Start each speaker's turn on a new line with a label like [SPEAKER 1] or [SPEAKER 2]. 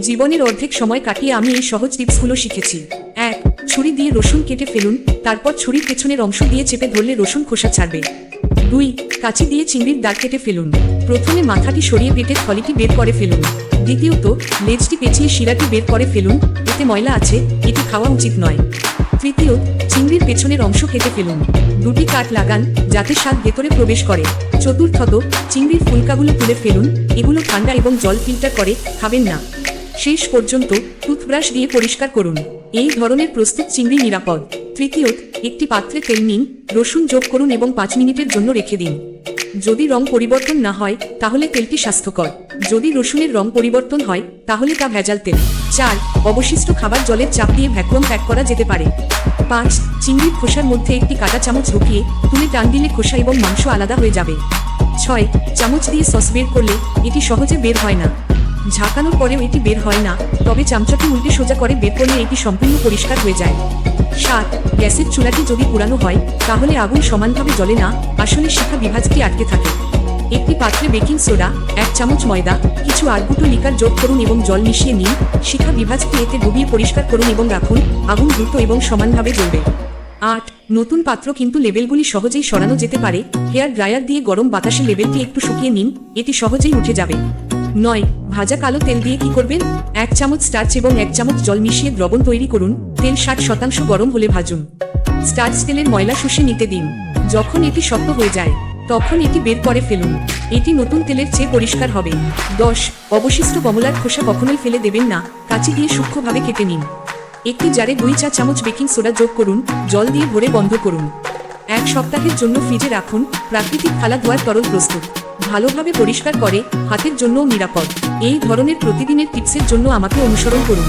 [SPEAKER 1] জীবনের অর্ধেক সময় কাটিয়ে আমি এই সহজ টিপসগুলো শিখেছি। এক, ছুরি দিয়ে রসুন কেটে ফেলুন, তারপর ছুরির পেছনের অংশ দিয়ে চেপে ধরলে রসুন খোসা ছাড়বে। দুই, কাঁচি দিয়ে চিংড়ির দাগ কেটে ফেলুন, প্রথমে মাথাটি সরিয়ে পেটের থলিটি বের করে ফেলুন, দ্বিতীয়ত লেজটি পেঁচিয়ে শিরাটি বের করে ফেলুন, এতে ময়লা আছে, এটি খাওয়া উচিত নয়। তৃতীয়, চিংড়ির পেছনের অংশ কেটে ফেলুন, দুটি কাঠ লাগান, যাতে স্বাদ ভেতরে প্রবেশ করে। চতুর্থত, চিংড়ির ফুলকাগুলো তুলে ফেলুন, এগুলো ঠান্ডা এবং জল ফিল্টার করে খাবেন না। শেষ পর্যন্ত টুথব্রাশ দিয়ে পরিষ্কার করুন। এই ধরনের প্রস্তুত চিংড়ি নিরাপদ। তৃতীয়ত, একটি পাত্রে তেল নিন, রসুন যোগ করুন এবং পাঁচ মিনিটের জন্য রেখে দিন। যদি রং পরিবর্তন না হয়, তাহলে তেলটি স্বাস্থ্যকর। যদি রসুনের রং পরিবর্তন হয়, তাহলে তা ভেজাল তেল। চার, অবশিষ্ট খাবার জলের চাপ দিয়ে ভ্যাকুয়াম প্যাক করা যেতে পারে। পাঁচ, চিংড়ির খোসার মধ্যে একটি কাটা চামচ ঢুকিয়ে তুলে টান দিলে খোসা এবং মাংস আলাদা হয়ে যাবে। ছয়, চামচ দিয়ে সস বের করলে এটি সহজে বের হয় না। ঝাঁকানোর পরেও এটি বের হয় না। তবে চামচাটি উল্টে সোজা করে বের করলে এটি সম্পূর্ণ পরিষ্কার হয়ে যায়। সাত, গ্যাসের চুলাটি যদি পুরানো হয়, তাহলে আগুন সমানভাবে জ্বলে না। আসলে শিখা বিভাজটি আটকে থাকে। একটি পাত্রে বেকিং সোডা, এক চামচ ময়দা, কিছু আরগুটো লিকার যোগ করুন এবং জল মিশিয়ে নিন। শিখা বিভাজটি এতে ডুবিয়ে পরিষ্কার করুন এবং রাখুন। আগুন দ্রুত এবং সমানভাবে জ্বলবে। আট, নতুন পাত্র কিন্তু লেবেলগুলি সহজেই সরানো যেতে পারে। হেয়ার ড্রায়ার দিয়ে গরম বাতাসে লেবেলটি একটু শুকিয়ে নিন। এটি সহজেই উঠে যাবে। নয়, ভাজা কালো তেল দিয়ে কি করবেন? এক চামচ স্টার্চ এবং এক চামচ জল মিশিয়ে দ্রবণ তৈরি করুন। তেল ষাট শতাংশ গরম হলে ভাজুন। স্টার্চ তেলের ময়লা শুষে নিতে দিন। যখন এটি শক্ত হয়ে যায়, তখন এটি বের করে ফেলুন। এটি নতুন তেলের চেয়ে পরিষ্কার হবে। দশ, অবশিষ্ট কমলার খোসা কখনোই ফেলে দেবেন না। কাঁচি দিয়ে সূক্ষ্মভাবে কেটে নিন। একটি জারে দুই চা চামচ বেকিং সোডা যোগ করুন। জল দিয়ে ভরে বন্ধ করুন। এক সপ্তাহের জন্য ফ্রিজে রাখুন। প্রাকৃতিক থালা ধোয়ার তরল প্রস্তুত। ভালোভাবে পরিষ্কার করে হাতের জন্যও নিরাপদ। এই ধরনের প্রতিদিনের টিপসের জন্য আমাকে অনুসরণ করুন।